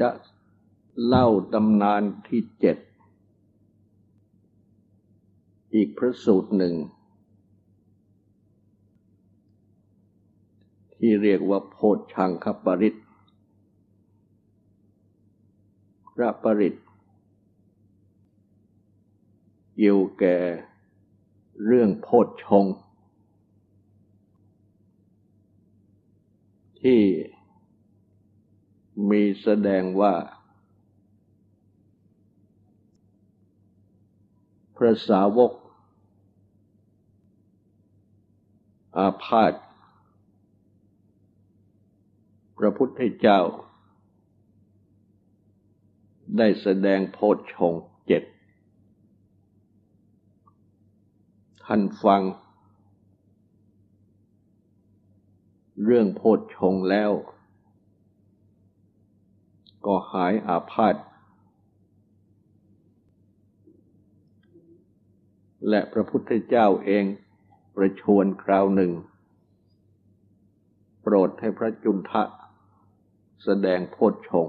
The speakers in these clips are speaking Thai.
จะเล่าตำนานที่เจ็ด อีกพระสูตรหนึ่ง ที่เรียกว่าโพชังคปริตพระปริตเกี่ยวแก่เรื่องโพชชงที่ มีแสดงว่า พระสาวก อาพาธพระพุทธเจ้า ได้แสดงโพชฌงเจ็ดท่านฟัง เรื่องโพชฌงแล้ว ก็หายอาพาธและพระพุทธเจ้าเองประชวนคราวหนึ่ง โปรดให้พระจุนทะ แสดงโพชฌง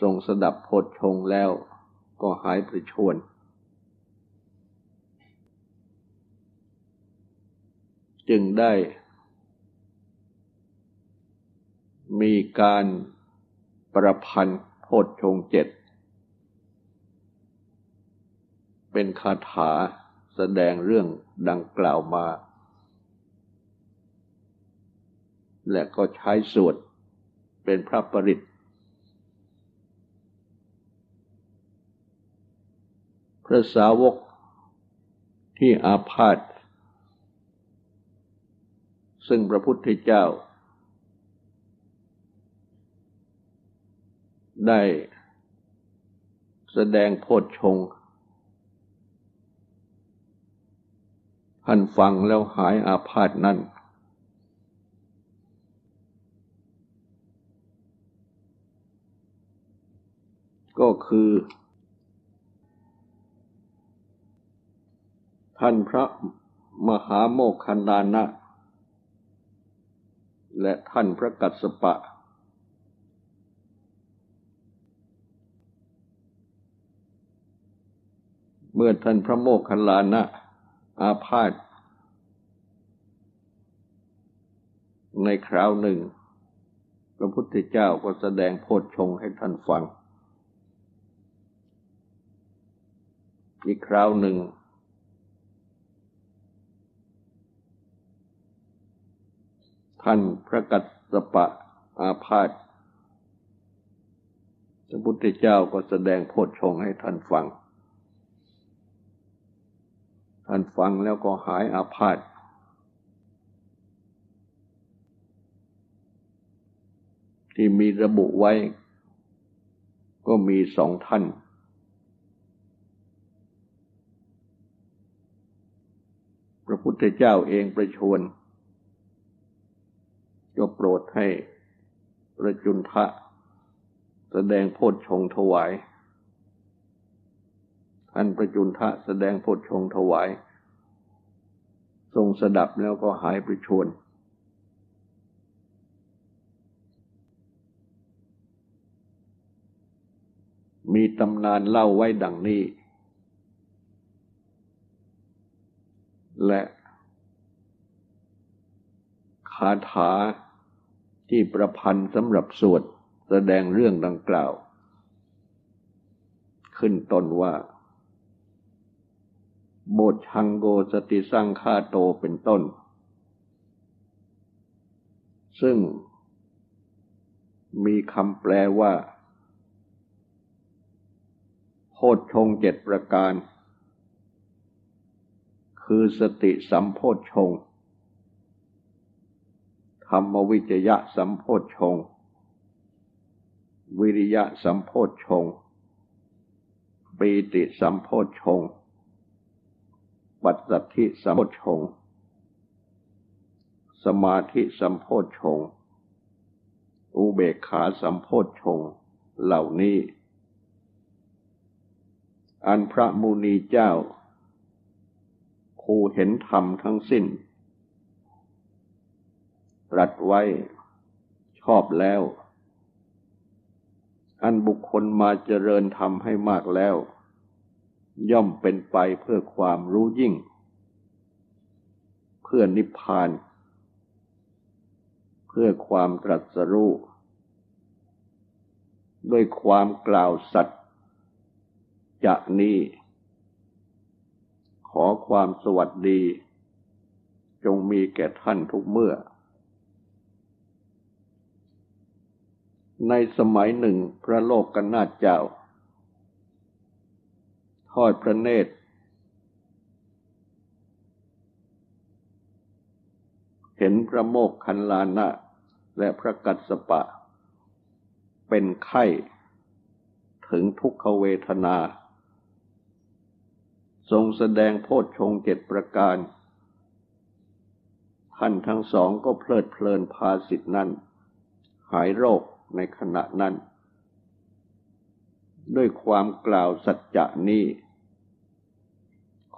ทรงสดับโพชฌงแล้วก็หายประชวน จึงได้ มีการประพันธ์โพชฌงเจ็ด เป็นคาถาแสดงเรื่องดังกล่าวมา และก็ใช้สวดเป็นพระปริตพระสาวกที่อาพาธซึ่งพระพุทธเจ้า ได้แสดงโพชฌงท่านฟังแล้วหายอาพาธนั้น ก็คือ ท่านพระมหาโมคคันดานะ และท่านพระกัสสปะ เมื่อท่านพระโมคคัลลานะอาพาธในคราวหนึ่ง พระพุทธเจ้าก็แสดงโพชฌงให้ท่านฟัง อีกคราวหนึ่ง ท่านพระกัสสปะอาพาธพระพุทธเจ้าก็แสดงโพชฌงให้ท่านฟัง ท่านฟังแล้วก็หายอาพาธที่มีระบุไว้ ก็มีสองท่าน พระพุทธเจ้าเองประชวนก็โปรดให้ประจุนทะแสดงโพชฌงถวาย ท่านประจุนทะแสดงโพชฌงถวาย ทรงสดับแล้วก็หายไปชวนมีตำนานเล่าไว้ดังนี้ และคาถาที่ประพันธ์สำหรับสวดแสดงเรื่องดังกล่าว ขึ้นต้นว่า โบชังโกสติสร้างคาโตเป็นต้น ซึ่งมีคำแปลว่า โพชฌงเจ็ดประการ คือสติสัมโพชฌงธรรมวิจยะสัมโพชฌงวิริยะสัมโพชฌงปีติสัมโพชฌง ปัจสัทธิสัมโพชง สมาธิสัมโพชง อุเบกขาสัมโพชง เหล่านี้ อันพระมุนีเจ้า ผู้เห็นธรรมทั้งสิ้น รัดไว้ชอบแล้ว อันบุคคลมาเจริญทำให้มากแล้ว ย่อมเป็นไปเพื่อความรู้ยิ่ง เพื่อนิพพาน เพื่อความตรัสรู้ด้วยความกล่าวสัตย์จะนี้ ขอความสวัสดี จงมีแก่ท่านทุกเมื่อ ในสมัยหนึ่งพระโลกกันนาเจ้า อดพระเนตร เห็นพระโมกขันลานะ และพระกัสสปะ เป็นไข้ถึงทุกขเวทนา ทรงแสดงโพชฌงเจ็ดประการ ท่านทั้งสองก็เพลิดเพลินพาสิทธินั้น หายโรคในขณะนั้น ด้วยความกล่าวสัจจะนี้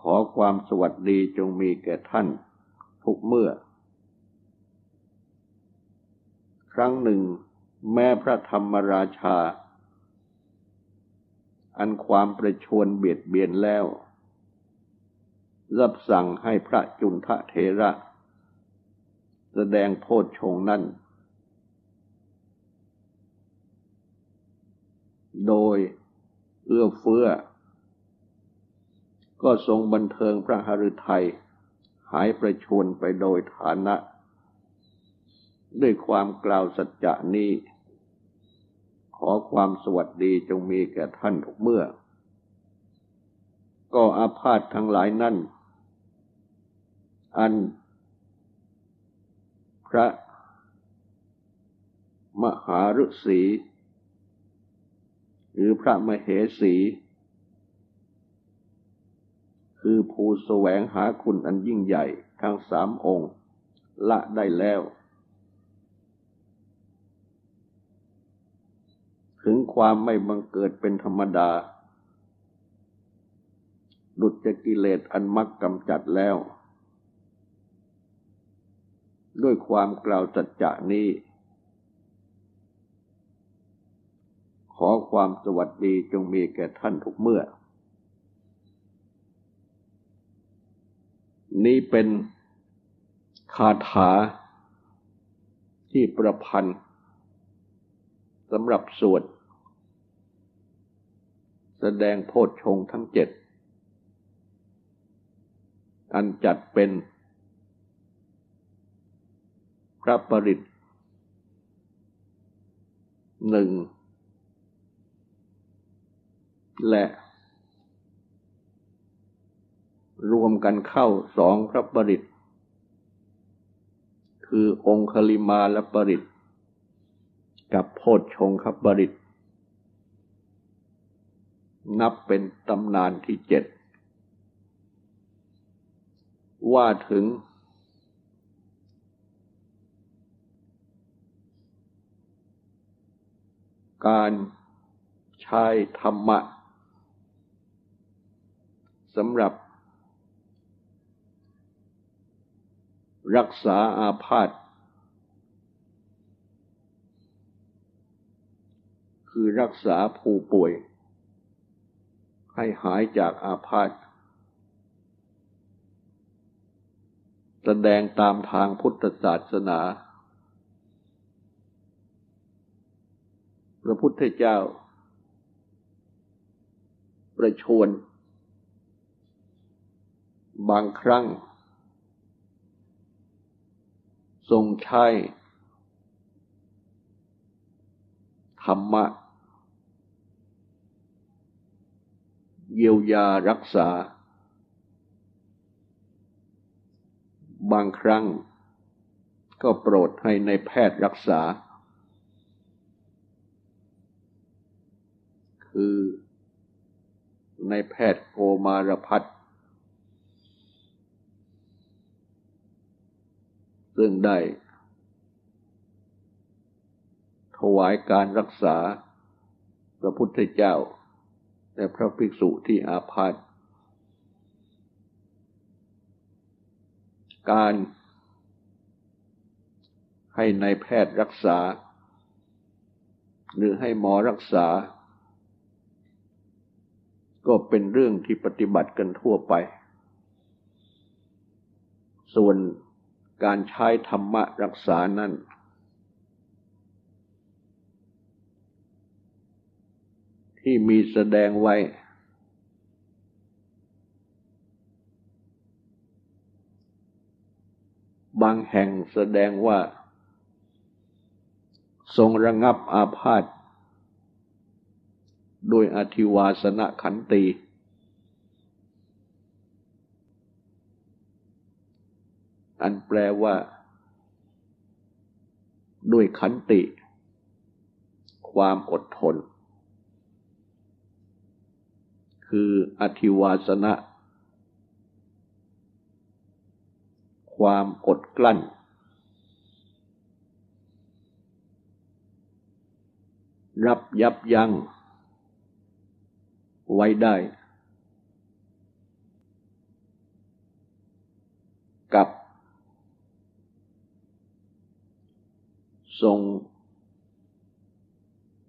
ขอความสวัสดีจงมีแก่ท่าน ทุกเมื่อ ครั้งหนึ่ง แม้พระธรรมราชา อันความประชวนเบียดเบียนแล้ว รับสั่งให้พระจุนทะเทระ แสดงโพชฌงนั้น โดยเอื้อเฟื้อ ก็ทรงบันเทิงพระหฤทัยหายประชวนไปโดยฐานะ ด้วยความกล่าวสัจจะนี้ ขอความสวัสดีจงมีแก่ท่านทุกเมื่อ ก็อาพาธทั้งหลายนั่น อัน พระมหาฤษีหรือพระมเหสี คือผู้แสวงหาคุณอันยิ่งใหญ่ทั้งสามองค์ ละได้แล้ว ถึงความไม่บังเกิดเป็นธรรมดา ดุจกิเลสอันมักกำจัดแล้ว ด้วยความกล่าวจัดจะนี้ ขอความสวัสดีจงมีแก่ท่านทุกเมื่อ นี้เป็นคาถาที่ประพันธ์สำหรับสวด แสดงโพชฌงทั้งเจ็ด อันจัดเป็นพระปริตหนึ่งและ รวมกันเข้าสองพระปริตคือองค์คลิมาและปริตกับโพชฌงคบริตนับเป็นตำนานที่เจ็ด ว่าถึง การใช้ธรรมะสำหรับ รักษาอาพาธคือรักษาผู้ป่วย ให้หายจากอาพาธแสดงตามทางพุทธศาสนา พระพุทธเจ้า ประชวน บางครั้ง ทรงใช้ธรรมะ เยียวยารักษา บางครั้งก็โปรดให้ในแพทย์รักษา คือในแพทย์โกมารพัฒ ซึ่งได้ ถวายการรักษา พระพุทธเจ้า และพระภิกษุที่อาพาธการให้ในายแพทย์รักษา หรือให้หมอรักษา ก็เป็นเรื่องที่ปฏิบัติกันทั่วไป ส่วน การใช้ธรรมะรักษานั้น ที่มีแสดงไว้ บางแห่งแสดงว่า ทรงระงับอาพาธโดยอธิวาสนขันตี อันแปลว่า ด้วยขันติ ความอดทน คืออธิวาสนะ ความอดกลั้น รับยับยัง้งไว้ได้กับ ทรง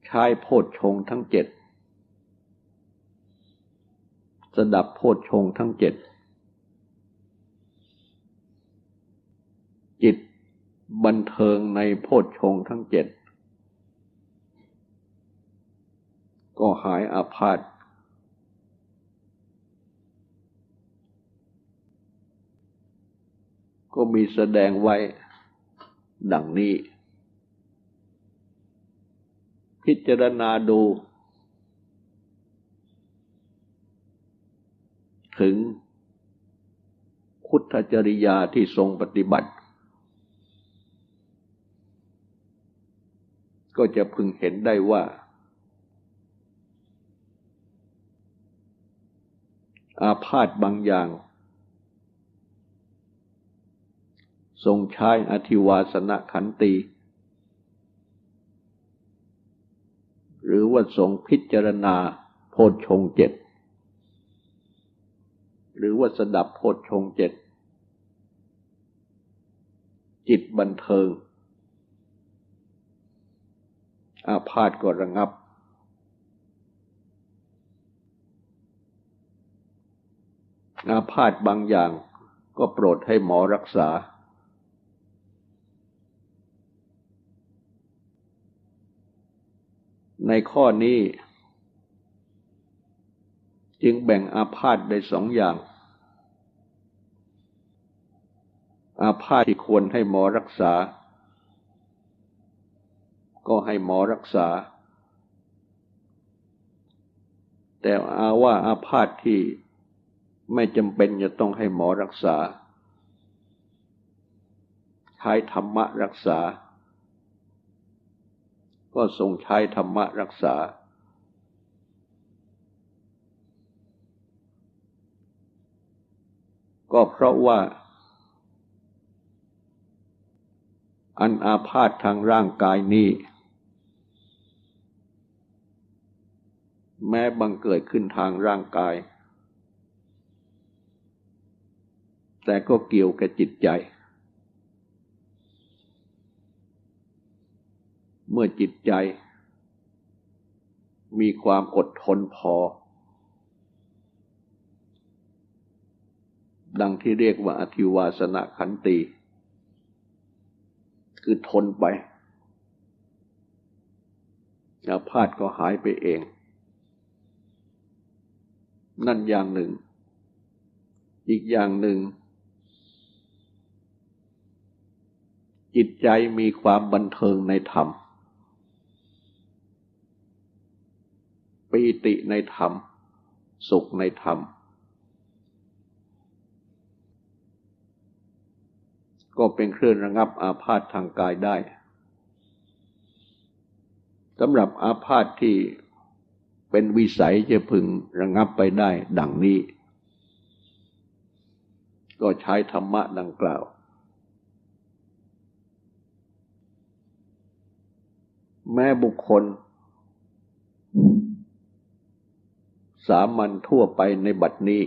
ใช้โพชฌงทั้งเจ็ดสดับโพชฌงทั้งเจ็ดจิตบันเทิงในโพชฌงทั้งเจ็ดก็หายอาพาธก็มีแสดงไว้ดังนี้ พิจารณาดู ถึงพุทธจริยาที่ทรงปฏิบัติ ก็จะพึงเห็นได้ว่า อาพาธบางอย่าง ทรงใช้อธิวาสนขันตี ห รือว่าทรงพิจารณาโพชฌงเจ็ดหรือว่าสดับโพชฌงเจ็ดจิตบันเทิง อาพาธก็ระงับ อาพาธบางอย่างก็โปรดให้หมอรักษา ในข้อนี้ จึงแบ่งอาพาธได้สองอย่าง อาพาธที่ควรให้หมอรักษา ก็ให้หมอรักษา แต่อาว่าอาพาธที่ไม่จำเป็นจะต้องให้หมอรักษาใช้ธรรมะรักษา ก็ทรงใช้ธรรมะรักษา ก็เพราะว่า อันอาพาธทางร่างกายนี้ แม้บังเกิดขึ้นทางร่างกาย แต่ก็เกี่ยวกับจิตใจ เมื่อจิตใจ มีความอดทนพอ ดังที่เรียกว่าอธิวาสนาขันตีคือทนไปอาพาธก็หายไปเอง นั่นอย่างหนึ่ง อีกอย่างหนึ่ง จิตใจมีความบันเทิงในธรรม ปีติในธรรม สุขในธรรม ก็เป็นเครื่องระงับอาพาธทางกายได้สำหรับอาพาธที่เป็นวิสัยจะพึงระงับไปได้ดังนี้ ก็ใช้ธรรมะดังกล่าว แม้บุคคล สามัญทั่วไปในบัดนี้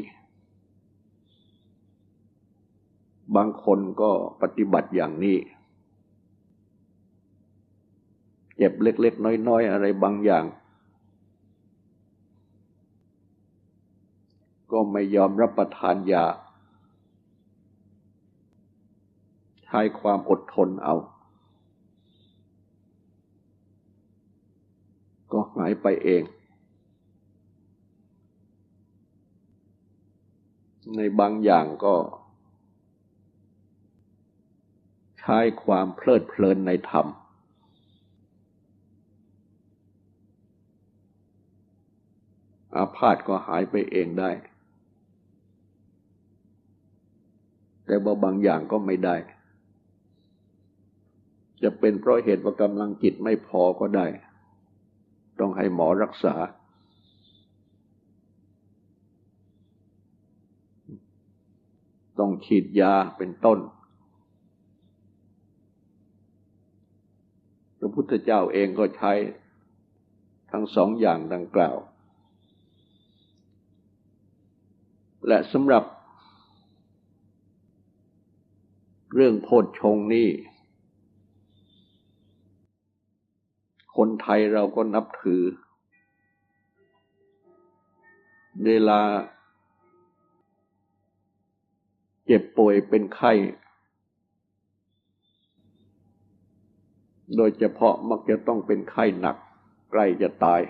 บางคนก็ปฏิบัติอย่างนี้ เจ็บเล็ก ๆ น้อย ๆ อะไรบางอย่าง ก็ไม่ยอมรับประทานยาใช้ความอดทนเอา ก็หายไปเอง ในบางอย่างก็ ใช้ความเพลิดเพลินในธรรม อาพาธก็หายไปเองได้ แต่ว่าบางอย่างก็ไม่ได้ จะเป็นเพราะเหตุว่ากำลังจิตไม่พอก็ได้ ต้องให้หมอรักษา ต้องฉีดยาเป็นต้น พระพุทธเจ้าเองก็ใช้ทั้งสองอย่างดังกล่าว และสำหรับเรื่องโพชฌงนี่ คนไทยเราก็นับถือ เวลา เจ็บป่วยเป็นไข้ โดยเฉพาะมักจะต้องเป็นไข้หนัก ใกล้จะตาย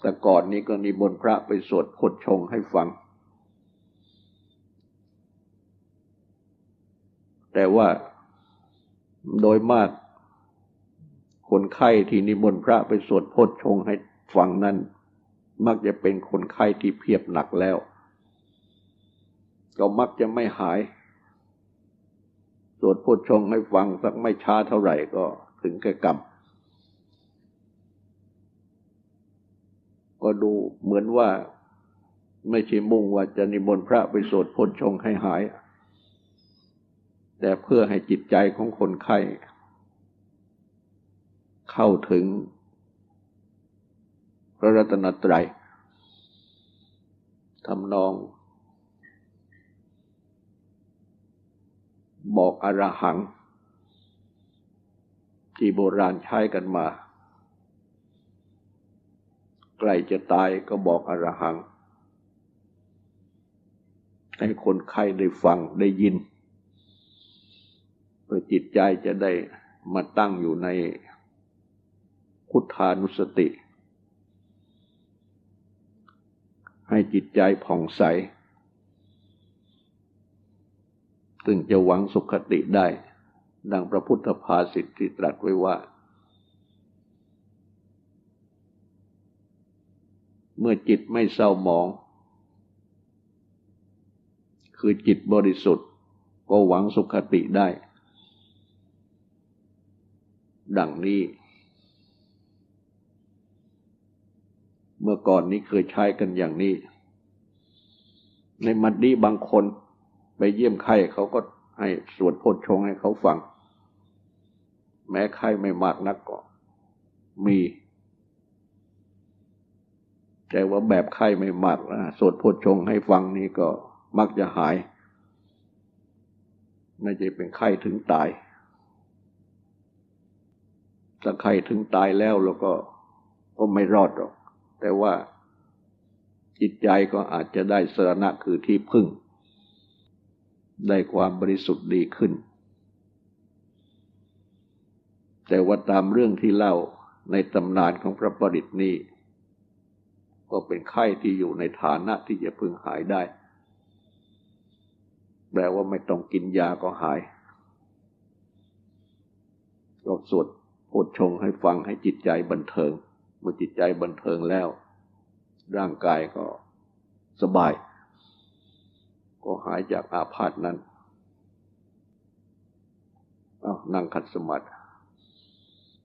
แต่ก่อนนี้ก็นิมนพระไปสวดพทชงให้ฟัง แต่ว่าโดยมาก คนไข้ที่นิมนต์พระไปสวดพทชงให้ฟังนั้น มักจะเป็นคนไข้ที่เพียบหนักแล้ว ก็มักจะไม่หาย สวดพทชงให้ฟังสักไม่ช้าเท่าไหร่ก็ถึงแก่กรรมก็ดูเหมือนว่าไม่ใช่มุ่งว่าจะนิมนต์พระไปสวดพทชงให้หาย แต่เพื่อให้จิตใจของคนไข้เข้าถึง พระรัตนตรัยทำนอง บอกอรหัง ที่โบราณใช้กันมา ใกล้จะตายก็บอกอรหัง ให้คนไข้ได้ฟังได้ยินเพื่อจิตใจจะได้มาตั้งอยู่ในพุทธานุสติ ให้จิตใจผ่องใสซึ่งจะหวังสุขติได้ ดังพระพุทธภาษิตที่ตรัสไว้ว่า เมื่อจิตไม่เศร้าหมอง คือจิตบริสุทธิ์ ก็หวังสุขติได้ ดังนี้ เมื่อก่อนนี้เคยใช้กันอย่างนี้ ในมัดนี้บางคนไปเยี่ยมไข้เขาก็ให้สวดโพชฌงให้เขาฟัง แม้ไข้ไม่มากนักก็มี แต่ว่าแบบไข้ไม่มากนะสวดโพชฌงให้ฟังนี่ก็มักจะหายไม่ใช่เป็นไข้ถึงตาย ถ้าไข้ถึงตายแล้วแล้วก็ก็ไม่รอดหรอก แต่ว่าจิตใจก็อาจจะได้สรณะคือที่พึ่ง ได้ความบริสุทธิ์ดีขึ้น แต่ว่าตามเรื่องที่เล่าในตำนานของพระปริตนี้ ก็เป็นไข้ที่อยู่ในฐานะที่จะพึงหายได้ แปลว่าไม่ต้องกินยาก็หายก็สวดโพชงให้ฟังให้จิตใจบันเทิง เมื่อจิตใจบันเทิงแล้ว ร่างกายก็สบาย ก็หายจากอาพาธนั้น เอานั่งขัดสมาธิ